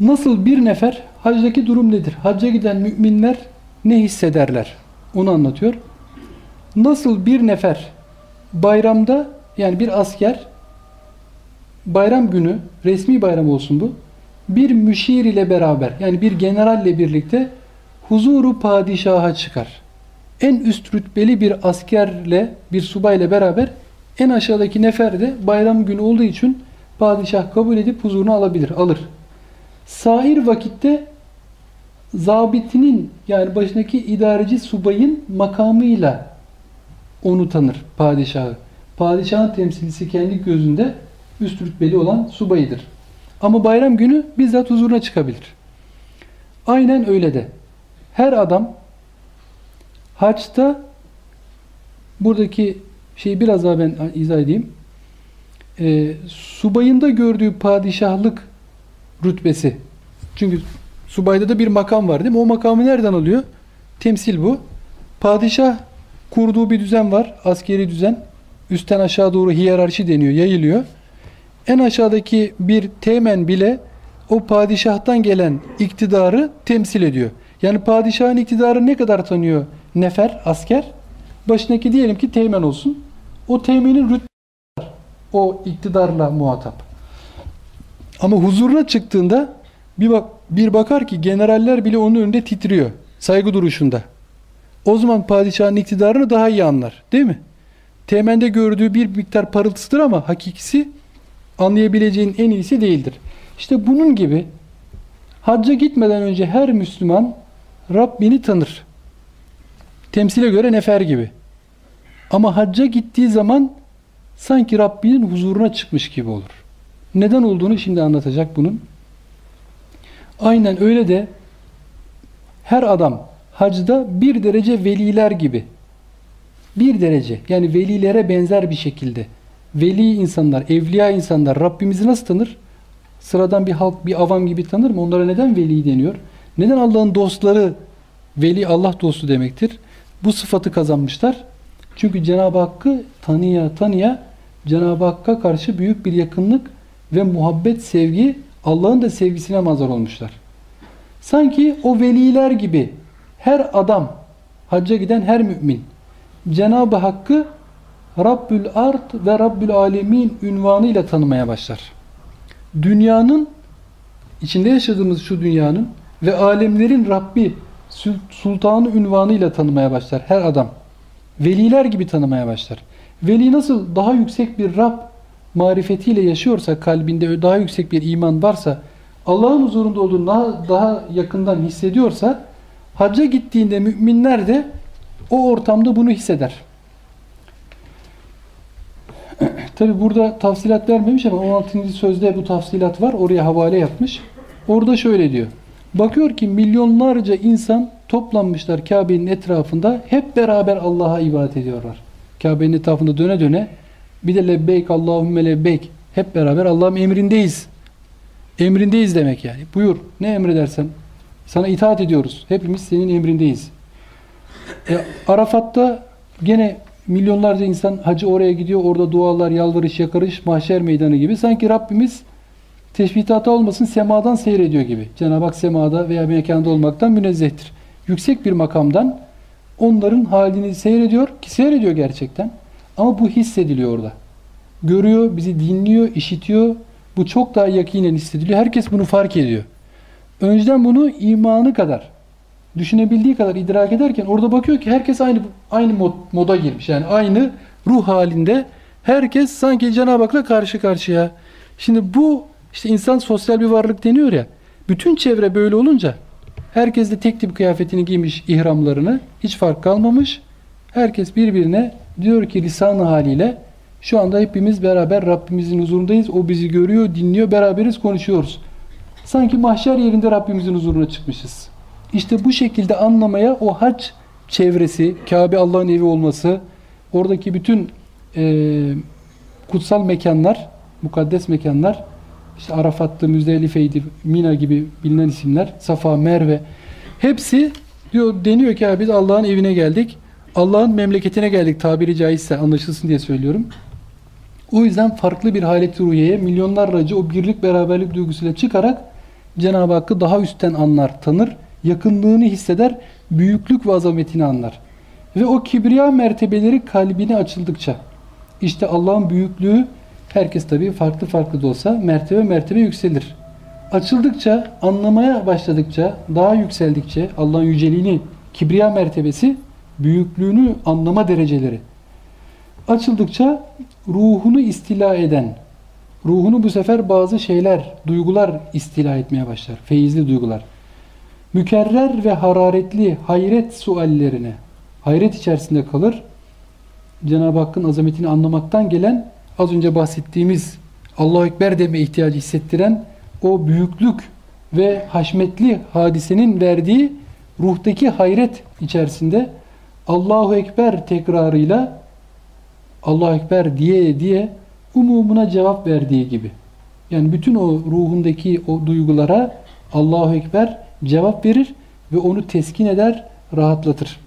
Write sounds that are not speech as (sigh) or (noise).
Nasıl bir nefer hacdaki durum nedir? Hacca giden müminler ne hissederler? Onu anlatıyor. Nasıl bir nefer bayramda yani bir asker bayram günü resmi bayram olsun bu bir müşir ile beraber yani bir generalle birlikte huzuru padişaha çıkar. En üst rütbeli bir askerle bir subayla beraber en aşağıdaki nefer de bayram günü olduğu için padişah kabul edip huzurunu alabilir, alır. Sahir vakitte zabitinin yani başındaki idareci subayın makamıyla onu tanır padişahı. Padişahın temsilcisi kendi gözünde üst rütbeli olan subayıdır. Ama bayram günü bizzat huzuruna çıkabilir. Aynen öyle de. Her adam haçta buradaki şeyi biraz daha ben izah edeyim. E, subayında gördüğü padişahlık rütbesi. Çünkü subayda da bir makam var değil mi? O makamı nereden alıyor? Temsil bu. Padişah kurduğu bir düzen var. Askeri düzen. Üstten aşağı doğru hiyerarşi deniyor. Yayılıyor. En aşağıdaki bir temen bile o padişahtan gelen iktidarı temsil ediyor. Yani padişahın iktidarı ne kadar tanıyor nefer, asker? Başındaki diyelim ki teğmen olsun. O teğmenin rütbesi o iktidarla muhatap. Ama huzuruna çıktığında bir bak bir bakar ki generaller bile onun önünde titriyor. Saygı duruşunda. O zaman padişahın iktidarını daha iyi anlar. Değil mi? Temende gördüğü bir miktar parıltısıdır ama hakikisi anlayabileceğin en iyisi değildir. İşte bunun gibi hacca gitmeden önce her Müslüman Rabbini tanır. Temsile göre nefer gibi. Ama hacca gittiği zaman sanki Rabbinin huzuruna çıkmış gibi olur. Neden olduğunu şimdi anlatacak bunun. Aynen öyle de her adam hacda bir derece veliler gibi. Bir derece yani velilere benzer bir şekilde. Veli insanlar, evliya insanlar Rabbimizi nasıl tanır? Sıradan bir halk, bir avam gibi tanır mı? Onlara neden veli deniyor? Neden Allah'ın dostları veli Allah dostu demektir? Bu sıfatı kazanmışlar. Çünkü Cenab-ı Hakk'ı tanıya tanıya Cenab-ı Hakk'a karşı büyük bir yakınlık ve muhabbet, sevgi Allah'ın da sevgisine mazhar olmuşlar. Sanki o veliler gibi her adam, hacca giden her mümin Cenab-ı Hakk'ı Rabbül Ard ve Rabbül Alemin ünvanıyla tanımaya başlar. Dünyanın, içinde yaşadığımız şu dünyanın ve alemlerin Rabbi, Sultanı ünvanıyla tanımaya başlar her adam. Veliler gibi tanımaya başlar. Veli nasıl daha yüksek bir Rab marifetiyle yaşıyorsa, kalbinde daha yüksek bir iman varsa, Allah'ın huzurunda olduğunu daha, daha yakından hissediyorsa, hacca gittiğinde müminler de o ortamda bunu hisseder. (clears throat) Tabi burada tafsilat vermemiş ama 16. sözde bu tafsilat var. Oraya havale yapmış. Orada şöyle diyor. Bakıyor ki milyonlarca insan toplanmışlar Kabe'nin etrafında. Hep beraber Allah'a ibadet ediyorlar. Kabe'nin etrafında döne döne bir de lebbeyk Allahümme lebbeyk. Hep beraber Allah'ın emrindeyiz. Emrindeyiz demek yani. Buyur. Ne emredersen. Sana itaat ediyoruz. Hepimiz senin emrindeyiz. E, Arafat'ta gene milyonlarca insan hacı oraya gidiyor. Orada dualar, yalvarış, yakarış, mahşer meydanı gibi. Sanki Rabbimiz teşbihte hata olmasın semadan seyrediyor gibi. Cenab-ı Hak semada veya mekanda olmaktan münezzehtir. Yüksek bir makamdan onların halini seyrediyor ki seyrediyor gerçekten. Ama bu hissediliyor orada. Görüyor, bizi dinliyor, işitiyor. Bu çok daha yakinen hissediliyor. Herkes bunu fark ediyor. Önceden bunu imanı kadar, düşünebildiği kadar idrak ederken orada bakıyor ki herkes aynı aynı mod, moda girmiş. Yani aynı ruh halinde herkes sanki Cenab-ı Hak'la karşı karşıya. Şimdi bu işte insan sosyal bir varlık deniyor ya. Bütün çevre böyle olunca herkes de tek tip kıyafetini giymiş ihramlarını. Hiç fark kalmamış. Herkes birbirine diyor ki lisan haliyle şu anda hepimiz beraber Rabbimizin huzurundayız. O bizi görüyor, dinliyor, beraberiz, konuşuyoruz. Sanki mahşer yerinde Rabbimizin huzuruna çıkmışız. İşte bu şekilde anlamaya o hac çevresi, Kabe Allah'ın evi olması, oradaki bütün e, kutsal mekanlar, mukaddes mekanlar, işte Arafat'tı, Müzdelife'ydi, Mina gibi bilinen isimler, Safa, Merve, hepsi diyor deniyor ki biz Allah'ın evine geldik. Allah'ın memleketine geldik tabiri caizse anlaşılsın diye söylüyorum. O yüzden farklı bir halet ruhiyeye milyonlarca o birlik beraberlik duygusuyla çıkarak Cenab-ı Hakk'ı daha üstten anlar, tanır, yakınlığını hisseder, büyüklük ve azametini anlar. Ve o kibriya mertebeleri kalbine açıldıkça, işte Allah'ın büyüklüğü, herkes tabii farklı farklı da olsa mertebe mertebe yükselir. Açıldıkça, anlamaya başladıkça, daha yükseldikçe Allah'ın yüceliğini, kibriya mertebesi, büyüklüğünü anlama dereceleri açıldıkça ruhunu istila eden, ruhunu bu sefer bazı şeyler, duygular istila etmeye başlar. Feyizli duygular. Mükerrer ve hararetli hayret suallerine, hayret içerisinde kalır. Cenab-ı Hakk'ın azametini anlamaktan gelen, az önce bahsettiğimiz Allahu Ekber deme ihtiyacı hissettiren o büyüklük ve haşmetli hadisenin verdiği ruhtaki hayret içerisinde Allahu Ekber tekrarıyla Allahu Ekber diye diye umumuna cevap verdiği gibi. Yani bütün o ruhundaki o duygulara Allahu Ekber cevap verir ve onu teskin eder, rahatlatır.